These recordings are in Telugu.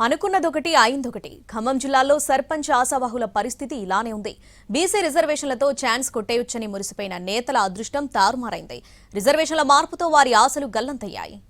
అనుకున్నదొకటి అయిందొకటి. ఖమ్మం జిల్లాలో సర్పంచ్ ఆశావాహుల పరిస్థితి ఇలానే ఉంది. బీసీ రిజర్వేషన్లతో ఛాన్స్ కొట్టేయొచ్చని మురిసిపోయిన నేతల అదృష్టం తారుమారైంది. రిజర్వేషన్ల మార్పుతో వారి ఆశలు గల్లంతయ్యాయి.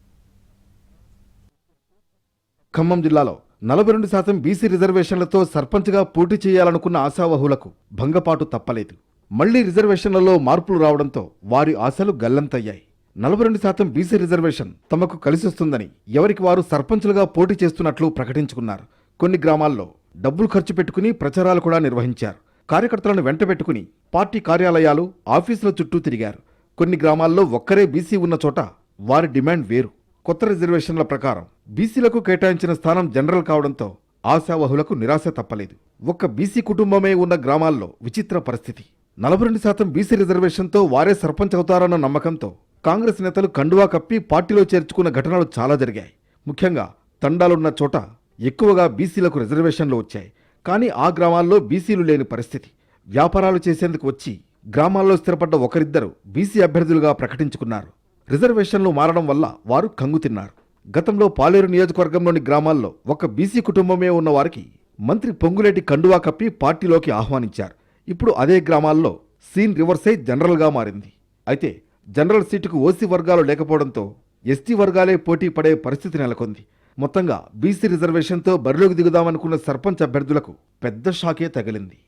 ఖమ్మం జిల్లాలో నలభై రెండు శాతం బీసీ రిజర్వేషన్లతో సర్పంచ్గా పోటీ చేయాలనుకున్న ఆశావహులకు భంగపాటు తప్పలేదు. మళ్ళీ రిజర్వేషన్లలో మార్పులు రావడంతో వారి ఆశలు గల్లంతయ్యాయి. నలభై రెండు శాతం బీసీ రిజర్వేషన్ తమకు కలిసొస్తుందని ఎవరికి వారు సర్పంచులుగా పోటీ చేస్తున్నట్లు ప్రకటించుకున్నారు. కొన్ని గ్రామాల్లో డబ్బులు ఖర్చు పెట్టుకుని ప్రచారాలు కూడా నిర్వహించారు. కార్యకర్తలను వెంటబెట్టుకుని పార్టీ కార్యాలయాలు ఆఫీసుల చుట్టూ తిరిగారు. కొన్ని గ్రామాల్లో ఒక్కరే బీసీ ఉన్న చోట వారి డిమాండ్ వేరు. కొత్త రిజర్వేషన్ల ప్రకారం బీసీలకు కేటాయించిన స్థానం జనరల్ కావడంతో ఆశావహులకు నిరాశ తప్పలేదు. ఒక్క బీసీ కుటుంబమే ఉన్న గ్రామాల్లో విచిత్ర పరిస్థితి. నలభై రెండు శాతం బీసీ రిజర్వేషన్తో వారే సర్పంచ్ అవుతారన్న నమ్మకంతో కాంగ్రెస్ నేతలు కండువా కప్పి పార్టీలో చేర్చుకున్న ఘటనలు చాలా జరిగాయి. ముఖ్యంగా తండాలున్న చోట ఎక్కువగా బీసీలకు రిజర్వేషన్లు వచ్చాయి. కానీ ఆ గ్రామాల్లో బీసీలు లేని పరిస్థితి. వ్యాపారాలు చేసేందుకు వచ్చి గ్రామాల్లో స్థిరపడ్డ ఒకరిద్దరు బీసీ అభ్యర్థులుగా ప్రకటించుకున్నారు. రిజర్వేషన్లు మారడం వల్ల వారు కంగు తిన్నారు. గతంలో పాలేరు నియోజకవర్గంలోని గ్రామాల్లో ఒక బీసీ కుటుంబమే ఉన్న వారికి మంత్రి పొంగులేటి కండువా కప్పి పార్టీలోకి ఆహ్వానించారు. ఇప్పుడు అదే గ్రామాల్లో సీన్ రివర్సై జనరల్గా మారింది. అయితే జనరల్ సీటుకు ఓసీ వర్గాలు లేకపోవడంతో ఎస్టీ వర్గాలే పోటీ పడే పరిస్థితి నెలకొంది. మొత్తంగా బీసీ రిజర్వేషన్తో బరిలోకి దిగుదామనుకున్న సర్పంచ్ అభ్యర్థులకు పెద్ద షాకే తగిలింది.